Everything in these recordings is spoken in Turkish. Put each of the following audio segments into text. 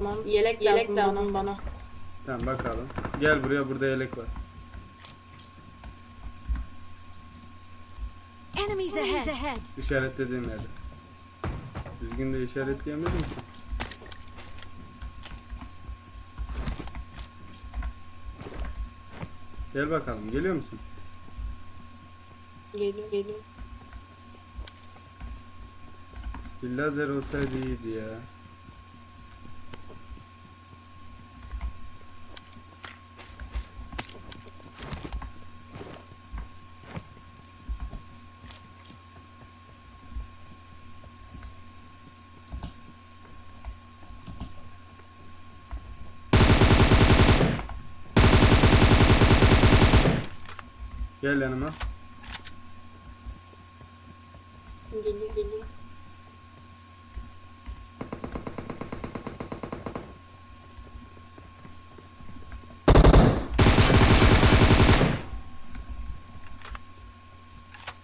Tamam. Yelek, yelek lazım bana. Tamam bakalım. Gel buraya burada yelek var. Enemies ahead. İşaretlediğim yerde. Düzgün de işaretleyemedim ki. Gel bakalım. Geliyor musun? Geliyor geliyor. Bir lazer olsaydı iyiydi ya. Gel yanıma. Geliyor geliyor.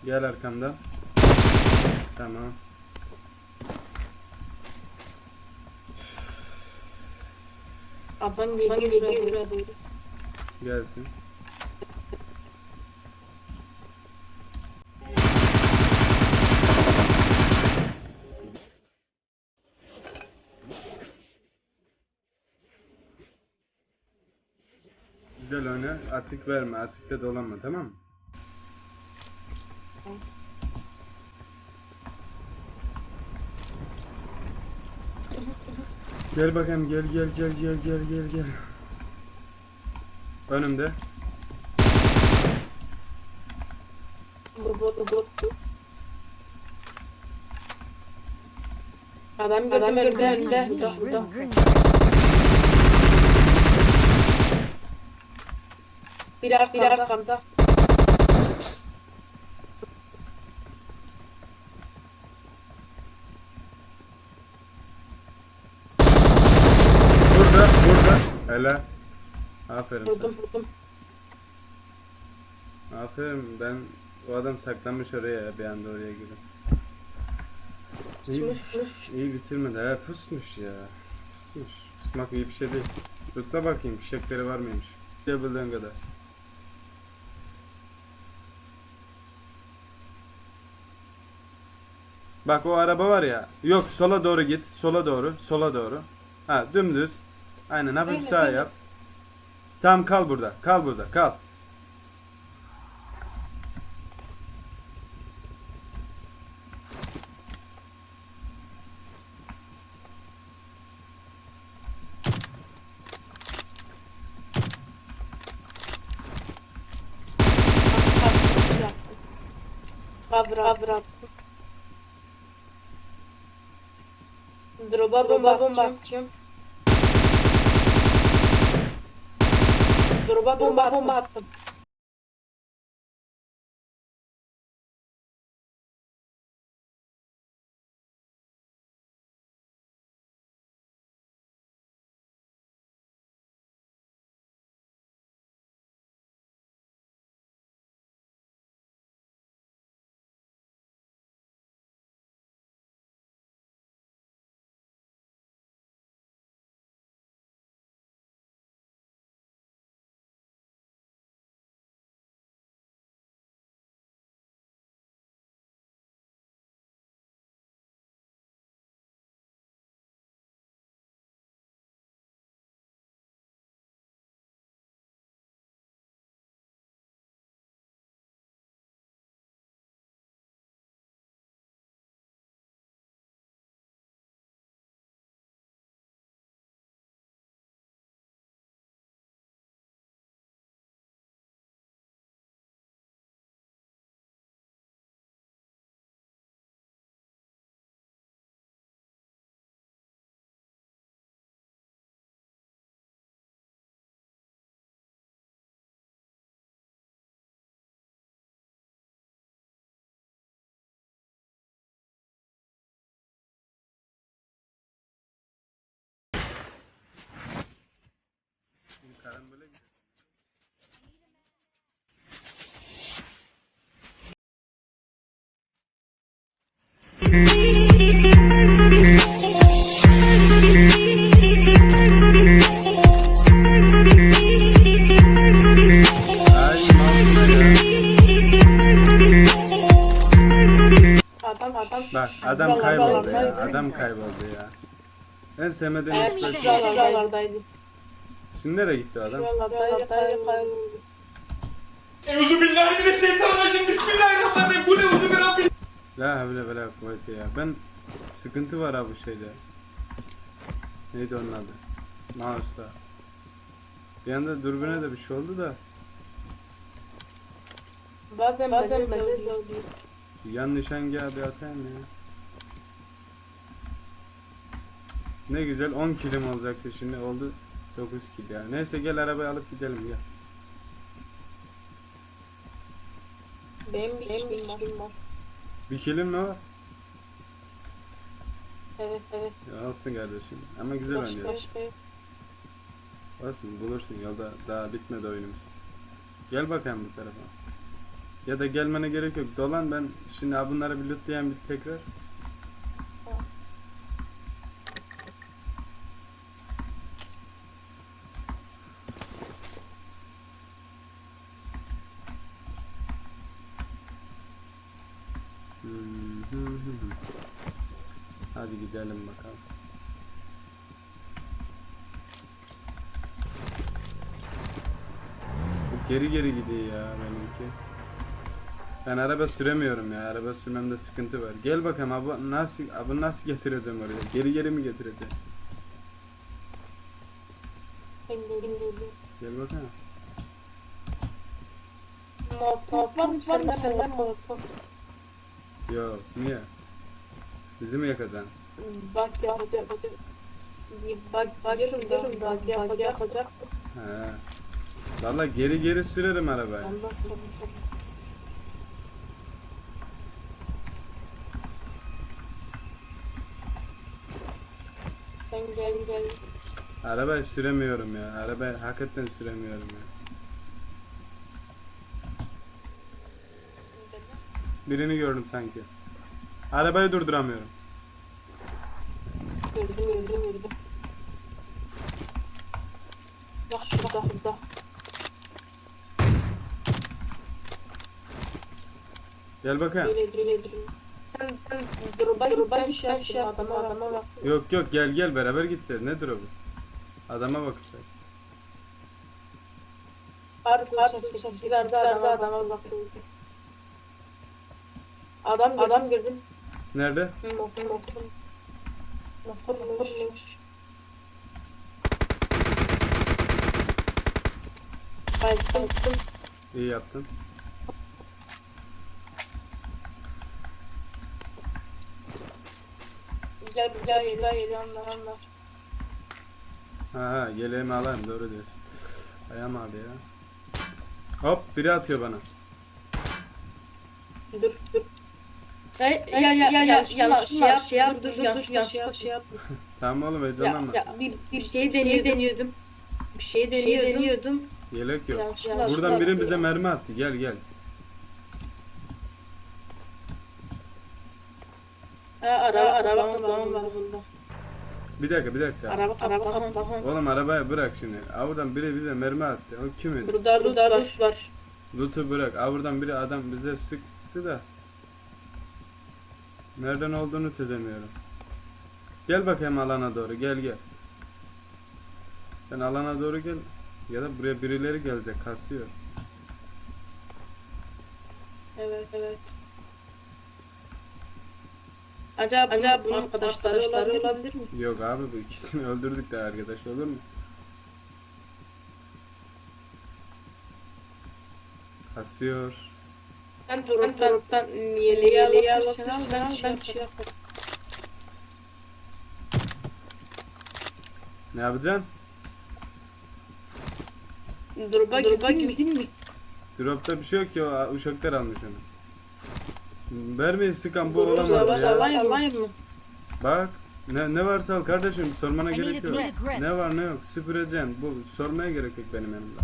Gel arkamda. Tamam. Adam geliyor geliyor. Gelsin. Atık verme. Atıkta dolanma tamam mı? Gel bakayım gel gel gel gel gel gel gel. Önümde. Adam gördüm Adam önünde gördüm, önünde. önünde. Burada burada. Bir arkamda. Bir arkamda. Burada burada. Hele. Aferin Vurdum vurdum. sana. Aferin ben o adam saklanmış oraya ya, bir anda oraya girip. İyi, Pusmuş. iyi bitirmedi ha pusmuş ya. Pusmuş. Pusmak iyi bir şey değil. Tıkla bakayım fişekleri var mıymış. Yapabildiğin kadar. Bak o araba var ya. Yok sola doğru git. Sola doğru. Sola doğru. Ha dümdüz. Aynen hafif Aynen, sağ aynen. yap. Tam kal burada. Kal burada. Kal. Cover cover Drop'a bomba bomba atacağım. Drop'a bomba bomba attım. Kerem böyle gidiyor. Adam adam. Bak adam kayboldu ya. Adam kayboldu ya. En sevmediğim Eğer şey. Sıralardaydı. Şimdi nereye gitti adam? Şuralardaydı, kayboldu. Euzubillahimineşşeytanirracim. Bismillahirrahmanirrahim. Bu ne uzun bir Rabbim. La havle ve la kuvvete ya. Ben sıkıntı var ha bu şeyde. Neydi onun adı? Mouse'da. Bir anda dürbüne de bir şey oldu da Bazen bazen ben de oluyor. yan nişangahı bir atayım ya. Ne güzel 10 kilim olacaktı şimdi oldu 9 kil ya. Neyse gel arabayı alıp gidelim gel. Benim bir şeyim var. Bir kilim mi var? Evet evet. Ya alsın kardeşim. Ama güzel Başka oynuyorsun. yok. Olsun bulursun yolda daha bitmedi oyunumuz. Gel bakayım bu tarafa. Ya da gelmene gerek yok. Dolan ben şimdi bunları bir lootlayayım bir tekrar. Hmm, hı, hı, hı. Hadi gidelim bakalım. Bu geri geri gidiyor ya benimki. Ben araba süremiyorum ya. Araba sürmemde sıkıntı var. Gel bakalım abi nasıl abi nasıl getireceğim oraya? Geri geri mi getireceğim? Ben de bilmiyorum. Gel bakalım. Muhabbet var mı senden muhabbet? Yok niye? Bizi mi yakacaksın? Bak yapacak. Bak bak da bak yapacak yapacak. He. Valla geri geri sürerim arabayı. Sen gel gel. Arabayı süremiyorum ya. Arabayı hakikaten süremiyorum ya. Birini gördüm sanki. Arabayı durduramıyorum. Gördüm gördüm gördüm. Bak şurada şurada. Gel bakayım. Böyle böyle Sen sen durba şey yap şey adama adama bak. Yok yok gel gel beraber gideceğiz. Nedir o bu? Adama bak işte. Harbi ses sesi verdi adama adama bak. Adam adam gördüm. Nerede? Motor motor. Motormuş. Bayıldım. İyi yaptın. Güzel güzel geliyor geliyor onlar onlar. Ha ha yeleğimi alayım doğru diyorsun. Ayağım ağrıyor ya. Hop biri atıyor bana. Dur dur. Ya ya ya ya ya yanlış şey yap şey yap dur dur yanlış yanlış şey yap. Tamam oğlum Ya heyecanlanma. ya bir bir şey deniyordum. Bir şey deniyordum. Yelek yok. Yanlış yanlış. Buradan biri bize mermi attı. Gel gel. Ha araba araba tamam var bunda. Bir dakika bir dakika. Araba araba tamam tamam. Oğlum arabayı bırak şimdi. Avrudan biri bize mermi attı. O kimin? Burada var var. Loot'u bırak. Avrudan biri adam bize sıktı da. Nereden olduğunu çözemiyorum. Gel bakayım alana doğru. Gel gel. Sen alana doğru gel. Ya da buraya birileri gelecek. Kasıyor. Evet evet. Acaba acaba bunun arkadaşları olabilir mi? Yok abi bu ikisini öldürdük de arkadaş olur mu? Kasıyor. Yeleği yeleği alıp sen al ben şey yaparım. Ne yapacaksın? Durba durba gidin mi? Drop'ta bir şey yok ki o uşaklar almış onu. Vermeyin sıkan bu olamaz ya. mı? Bak ne, ne varsa al kardeşim sormana gerek yok. Ne var ne yok süpüreceksin. Bu sormaya gerek yok benim yanımda.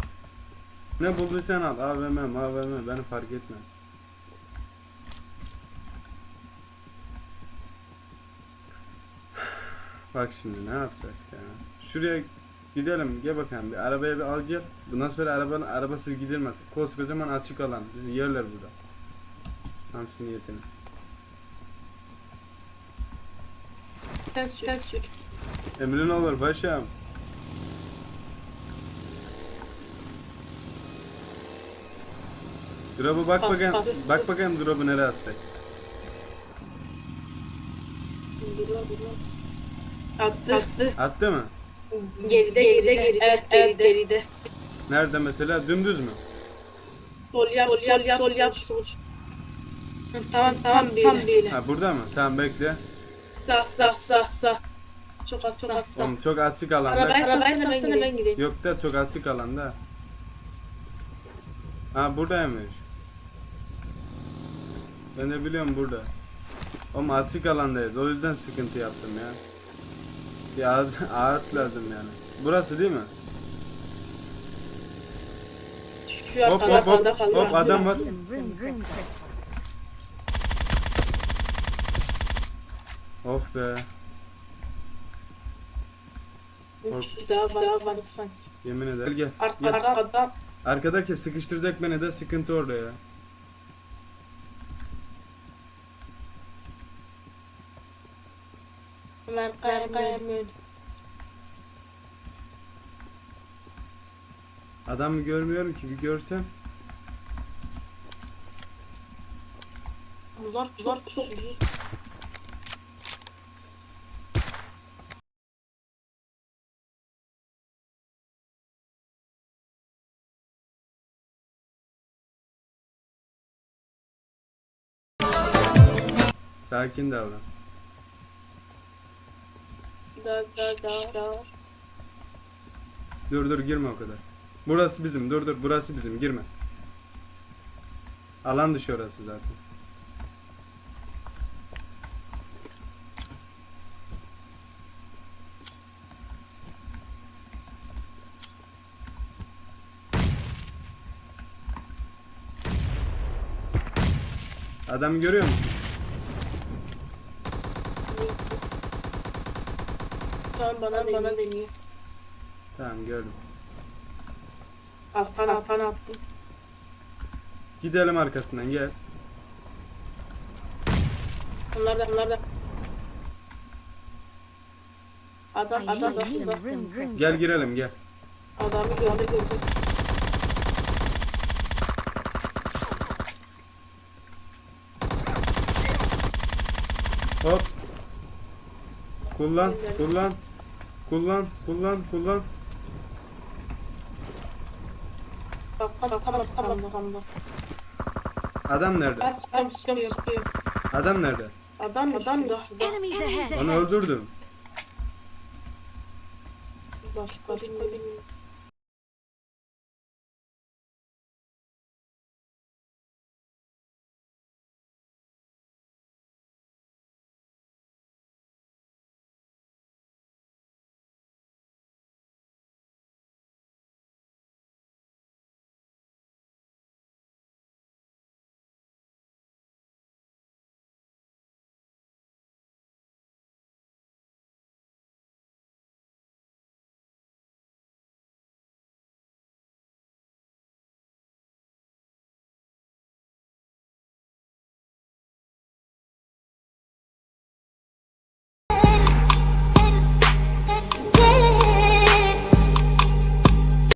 Ne bulduysan al AVM AVM beni fark etmez. Bak şimdi ne yapsak ya. Şuraya gidelim gel bakalım bir arabaya bir al gel. Bundan sonra arabanın arabasız gidilmez. Koskocaman açık alan. Bizi yerler burada. Hamsi niyetine. Sen sür. Sen sür. Emrin olur paşam. Drop'u bak Bas, bakayım. bas. Bak bakayım drop'u nereye atacak. Dur dur. Attı. Attı. Attı mı? Geride geride geride. Evet evet geride. Nerede mesela? Dümdüz mü? Sol yap sol yap sol yap sol. Hı, Tamam tamam böyle. Tam böyle. Ha burada mı? Tamam bekle. Sağ sağ sağ sağ. Çok az çok az sağ. Oğlum çok açık alanda. Arabayı sarsana ben gideyim. Yok da çok açık alanda. Ha buradaymış. Ben de biliyorum burada. Oğlum açık alandayız. O yüzden sıkıntı yaptım ya. Bir ağaç, ağaç lazım yani. Burası değil mi? Şu Hop hop hop. kaldı kaldı. Hop adam var. Of be. Üç daha var daha var sanki. Yemin ederim. Gel gel. Arkada gel. arkada. Arkadaki sıkıştıracak beni de sıkıntı orada ya. Kayam böyle. Adamı görmüyorum ki bir görsem. Bunlar çok çok iyi. Sakin davran. Dur dur girme o kadar. Burası bizim. Dur dur burası bizim. Girme. Alan dışı orası zaten. Adamı görüyor musun? Şu an bana bana deniyor. Tamam gördüm. Altan altan attım. Gidelim arkasından gel. Bunlar da bunlar da. Adam adam for us. Gel girelim gel. adamı gördü gördü. Hop. Kullan, kullan. Kullan, kullan, kullan. Adam nerede? Adam nerede? Adam adam da. Onu öldürdüm. Başka başka bir.